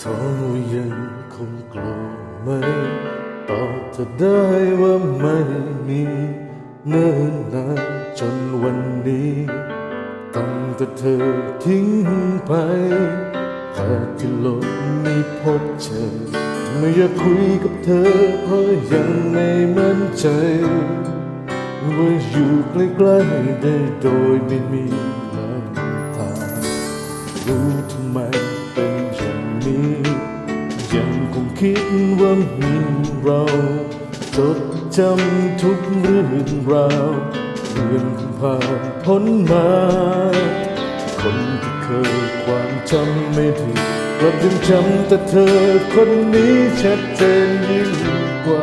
เธอยังคงกลัวไหมตอบเธอได้ว่าไม่มีเนิ่นนานจนวันนี้ตั้งแต่เธอทิ้งไปหากที่ลกไม่พบเจอไม่อยากคุยกับเธอเพราะยังไม่มั่นใจว่าอยู่ใกล้ๆได้โดยไม่มีน้ำตารู้ทำไม คิดว่ามีเราจดจำทุกเรื่องราวเรื่องผ่านพ้นมา คนที่เคยความจำไม่ดีกลับยังจำแต่เธอคนนี้ชัดเจนยิ่งกว่า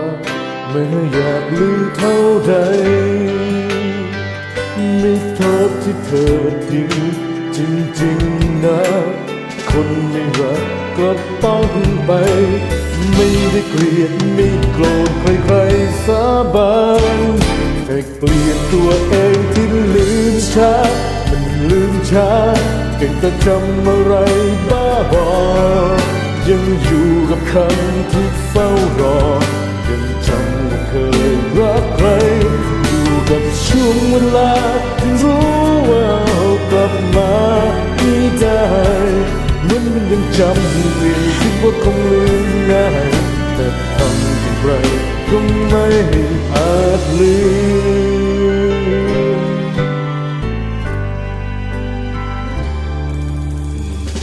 ไม่อยากลืมเท่าใดไม่โทษที่เธอทิ้งจริงๆนะ คนไม่รักก็ต้องไป ไม่ได้เกลียดไม่โกรธใครๆสาบานแต่เกลียดตัวเองที่ลืมช้า มันลืมช้าเก่งแต่จำอะไรบ้าบอ ยังอยู่กับคำที่เฝ้ารอยังจำ จำเรียนคิดว่าคงลืมง่าย แต่ทำอย่างไรก็ไม่อาจลืม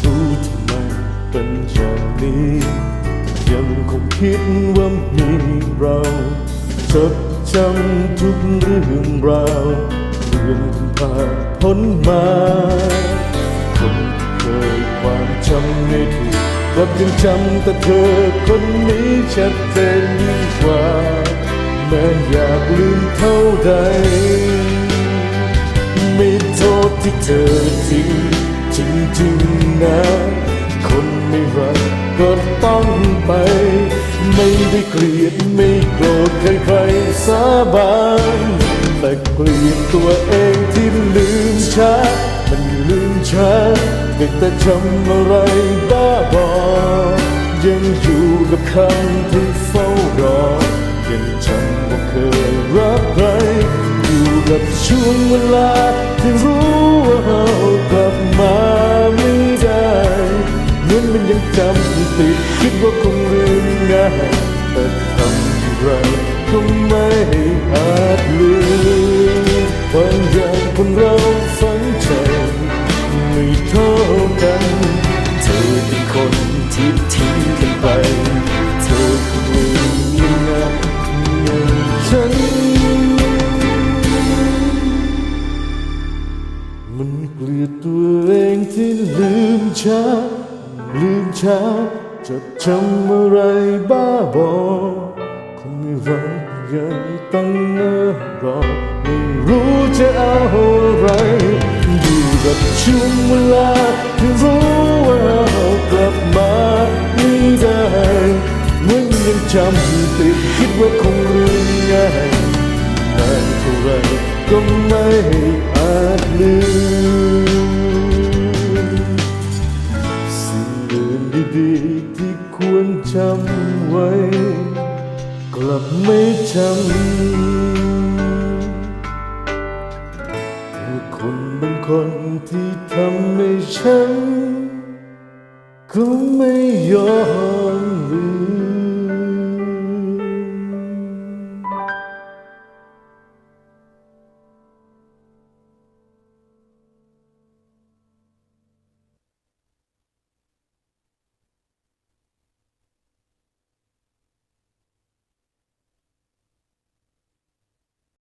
รู้ทำไมเป็นอย่างนี้ ยังคงคิดว่ามีเราจดจำทุกเรื่องราวเรื่องที่ผ่านพ้นมา กลับยังจำแต่เธอคนนี้ชัดเจนยิ่งกว่าแม้อยากลืมเท่าใด ไม่โทษที่เธอทิ้งจริงๆนะ คนไม่รักก็ต้องไป ไม่ได้เกลียดไม่โกรธใครๆสาบานแต่เกลียดตัวเองที่ลืมช้า มันลืมช้าเด็กแต่จำอะไรบ้าบอ ยังอยู่กับคำที่เฝ้ารอ ยังจำว่าเคยรักใครอยู่กับช่วงเวลาที่รู้ว่าเรากลับมาไม่ได้เหมือนมันยังจำติดคิดว่าคงลืมง่ายแต่ทำอย่างไรก็ไม่ ที่ทิ้งกันไปเธอคงลืมยังไงอย่งฉัน มันเกลียดตัวเองที่ลืมช้า ลืมช้าจดจำอะไรบ้าบอคนไม่รักยังต้องเนิ่นรอไม่รู้จะเอาอะไรอยู่กับช่วงเวลาที่รู้ จำติดคิดว่าคงลืมง่ายนานเท่าไรก็ไม่อาจลืม สิ่งเดินดีๆที่ควรจำไว้ กลับไม่จำแต่คนบางคนที่ทำให้ฉัน ก็ไม่ยอมลืม